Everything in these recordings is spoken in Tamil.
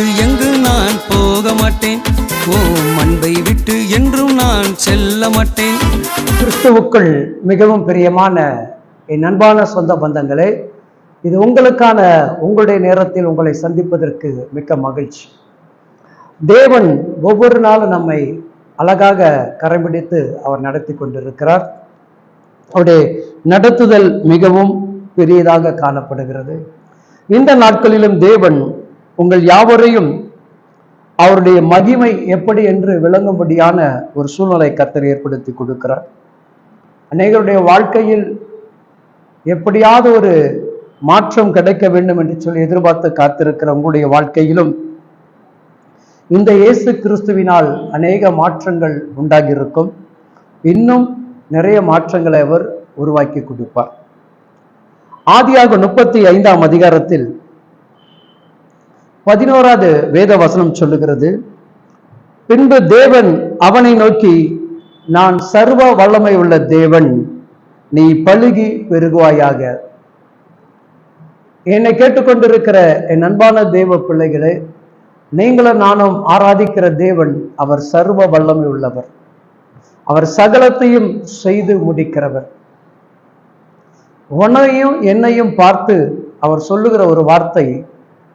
விட்டு எங்கு நான் போக மாட்டேன்? ஓ அன்பை விட்டு என்றும் நான் செல்ல மாட்டேன். கிறிஸ்துவுக்குள் மிகவும் பிரியமான என் அன்பான சொந்த பந்தங்களே இது உங்களுக்கான உங்களுடைய நேரத்தில் உங்களை சந்திப்பதற்கு மிக்க மகிழ்ச்சி. தேவன் ஒவ்வொரு நாளும் நம்மை அழகாக கரைபிடித்து அவர் நடத்தி கொண்டிருக்கிறார். அவருடைய நடத்துதல் மிகவும் பெரியதாக காணப்படுகிறது. இந்த நாட்களிலும் தேவன் உங்கள் யாவரையும் அவருடைய மகிமை எப்படி என்று விளங்கும்படியான ஒரு சூழ்நிலை கத்தர் ஏற்படுத்தி கொடுக்கிறார். அநேகருடைய வாழ்க்கையில் எப்படியாவது ஒரு மாற்றம் கிடைக்க வேண்டும் என்று சொல்லி எதிர்பார்த்து காத்திருக்கிற உங்களுடைய வாழ்க்கையிலும் இந்த இயேசு கிறிஸ்துவினால் அநேக மாற்றங்கள் உண்டாகியிருக்கும். இன்னும் நிறைய மாற்றங்களை அவர் உருவாக்கி கொடுப்பார். ஆதியாக முப்பத்தி ஐந்தாம் அதிகாரத்தில் பதினோராவது வேத வசனம் சொல்லுகிறது. பின்பு தேவன் அவனை நோக்கி நான் சர்வ வல்லமை உள்ள தேவன் நீ பழுகி பெருகுவாயாக. என்னை கேட்டுக்கொண்டிருக்கிற என் அன்பான தேவ பிள்ளைகளே நீங்களும் நானும் ஆராதிக்கிற தேவன் அவர் சர்வ வல்லமை உள்ளவர். அவர் சகலத்தையும் செய்து முடிக்கிறவர். உன்னையும் என்னையும் பார்த்து அவர் சொல்லுகிற ஒரு வார்த்தை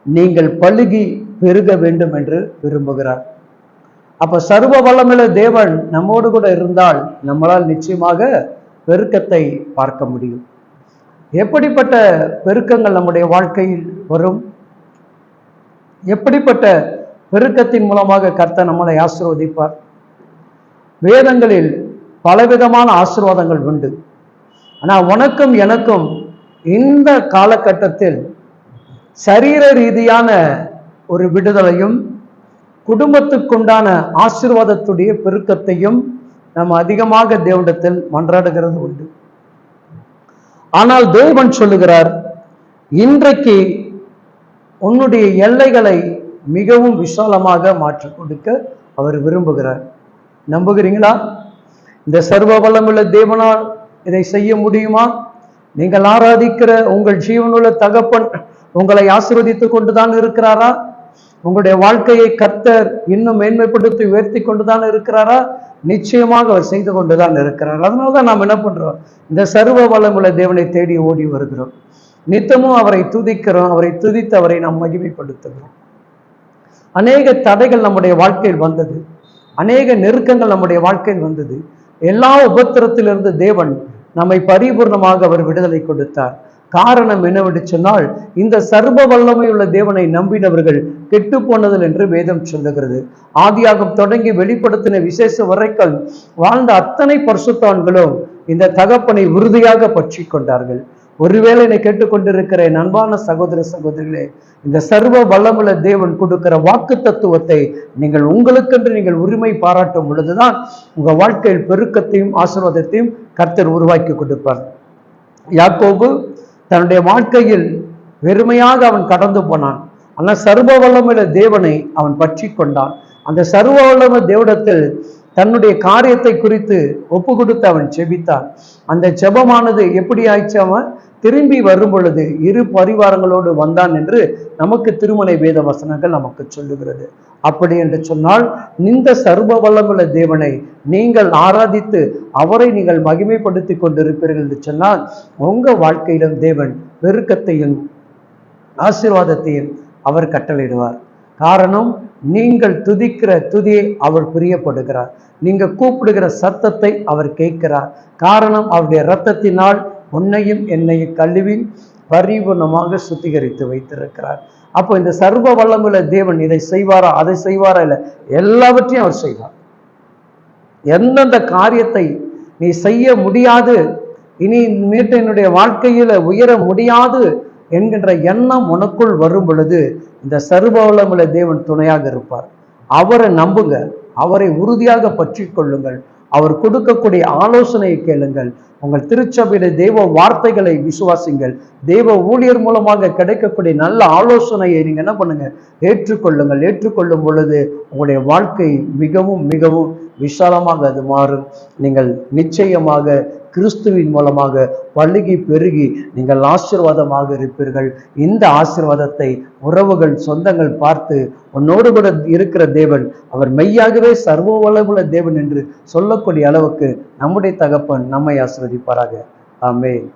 நீங்கள் பழுகி பெருக வேண்டும் என்று விரும்புகிறார். அப்ப சர்வ வல்லமுள்ள தேவன் நம்மோடு கூட இருந்தால் நம்மளால் நிச்சயமாக பெருக்கத்தை பார்க்க முடியும். எப்படிப்பட்ட பெருக்கங்கள் நம்முடைய வாழ்க்கையில் வரும்? எப்படிப்பட்ட பெருக்கத்தின் மூலமாக கர்த்த நம்மளை ஆசீர்வதிப்பார்? வேதங்களில் பலவிதமான ஆசீர்வாதங்கள் உண்டு. ஆனால் உனக்கும் எனக்கும் இந்த காலகட்டத்தில் சரீர ரீதியான ஒரு விடுதலையும் குடும்பத்துக்குண்டான ஆசீர்வாதத்துடைய பெருக்கத்தையும் நம்ம அதிகமாக தேவனிடத்தில் மன்றாடுகிறது உண்டு. ஆனால் தேவன் சொல்லுகிறார் இன்றைக்கு உன்னுடைய எல்லைகளை மிகவும் விசாலமாக மாற்றிக் கொடுக்க அவர் விரும்புகிறார். நம்புகிறீங்களா? இந்த சர்வ வளமுள்ள தேவனால் இதை செய்ய முடியுமா? நீங்கள் ஆராதிக்கிற உங்கள் ஜீவனுள்ள தகப்பன் உங்களை ஆசீர்வதித்துக் கொண்டுதான் இருக்கிறாரா? உங்களுடைய வாழ்க்கையை கர்த்தர் இன்னும் மேன்மைப்படுத்தி உயர்த்தி கொண்டுதான் இருக்கிறாரா? நிச்சயமாக அவர் செய்து கொண்டுதான் இருக்கிறார். அதனால தான் நாம் என்ன பண்றோம்? இந்த சர்வ வளமுள்ள தேவனை தேடி ஓடி வருகிறோம். நித்தமும் அவரை துதிக்கிறோம். அவரை துதித்து அவரை நாம் மகிமைப்படுத்துகிறோம். அநேக தடைகள் நம்முடைய வாழ்க்கையில் வந்தது. அநேக நெருக்கங்கள் நம்முடைய வாழ்க்கையில் வந்தது. எல்லா உபத்திரத்திலிருந்து தேவன் நம்மை பரிபூர்ணமாக அவர் விடுதலை கொடுத்தார். காரணம் என்னவென்று சொன்னால் இந்த சர்வ வல்லமை உள்ள தேவனை நம்பினவர்கள் கெட்டு போனதில் என்று வேதம் சொல்லுகிறது. ஆதியாகம் தொடங்கி வெளிப்படுத்தின விசேஷ வரைக்கும் வாழ்ந்த அத்தனை பரிசுத்தான்களும் இந்த தகப்பனை உறுதியாக பற்றி கொண்டார்கள். ஒருவேளை என்னை கேட்டுக்கொண்டிருக்கிற என் அன்பான சகோதர சகோதரிகளே இந்த சர்வ வல்லமுள்ள தேவன் கொடுக்கிற வாக்கு தத்துவத்தை நீங்கள் உங்களுக்கென்று நீங்கள் உரிமை பாராட்டும் பொழுதுதான் உங்க வாழ்க்கையில் பெருக்கத்தையும் ஆசீர்வாதத்தையும் கர்த்தர் உருவாக்கி கொடுப்பார். யாக்கோபு தன்னுடைய வாழ்க்கையில் வெறுமையாக அவன் கடந்து போனான். ஆனால் சர்வ வல்லமுள்ள தேவனை அவன் பற்றி கொண்டான். அந்த சர்வ வல்லம தேவடத்தில் தன்னுடைய காரியத்தை குறித்து ஒப்பு கொடுத்து அவன் செபித்தான் அந்த ஜெபமானது எப்படி ஆயிடுச்சு அவன்? திரும்பி வரும் பொழுது இரு பரிவாரங்களோடு வந்தான் என்று நமக்கு திருமலை வேத வசனங்கள் நமக்கு சொல்லுகிறது. அப்படி என்று சொன்னால் இந்த சர்வ வல்லமுள்ள தேவனை நீங்கள் ஆராதித்து அவரை நீங்கள் மகிமைப்படுத்தி கொண்டிருப்பீர்கள் என்று சொன்னால் உங்க வாழ்க்கையிலும் தேவன் வெறுக்கத்தையும் ஆசீர்வாதத்தையும் அவர் கட்டளையிடுவார். காரணம் நீங்கள் துதிக்கிற துதியை அவர் பிரியப்படுகிறார். நீங்கள் கூப்பிடுகிற சத்தத்தை அவர் கேட்கிறார். காரணம் அவருடைய இரத்தத்தினால் உன்னையும் என்னையும் கழுவி பரிபூர்ணமாக சுத்திகரித்து வைத்திருக்கிறார். அப்போ இந்த சர்வ வல்லமுள்ள தேவன் இதை செய்வாரா அதை செய்வாரா இல்லை? எல்லாவற்றையும் அவர் செய்வார். எந்தெந்த காரியத்தை நீ செய்ய முடியாது இனி மீட்டு என்னுடைய வாழ்க்கையில உயர முடியாது என்கின்ற எண்ணம் உனக்குள் வரும் பொழுது இந்த சர்வவளமுள்ள தேவன் துணையாக இருப்பார். அவரை நம்புங்க அவரை உறுதியாக பற்றி கொள்ளுங்கள். அவர் கொடுக்கக்கூடிய ஆலோசனையை கேளுங்கள். உங்கள் திருச்சபையில தெய்வ வார்த்தைகளை விசுவாசிங்கள். தெய்வ ஊழியர் மூலமாக கிடைக்கக்கூடிய நல்ல ஆலோசனையை நீங்க என்ன பண்ணுங்க? ஏற்றுக்கொள்ளுங்கள். ஏற்றுக்கொள்ளும் பொழுது உங்களுடைய வாழ்க்கை மிகவும் மிகவும் விசாலமாக அது மாறும். நீங்கள் நிச்சயமாக கிறிஸ்துவின் மூலமாக பழுகி பெருகி நீங்கள் ஆசீர்வாதமாக இருப்பீர்கள். இந்த ஆசீர்வாதத்தை உறவுகள் சொந்தங்கள் பார்த்து உன்னோடு கூட இருக்கிற தேவன் அவர் மெய்யாகவே சர்வ வல்லமுள்ள தேவன் என்று சொல்லக்கூடிய அளவுக்கு நம்முடைய தகப்பன் நம்மை ஆசிர்வதிப்பாராக. ஆமேன்.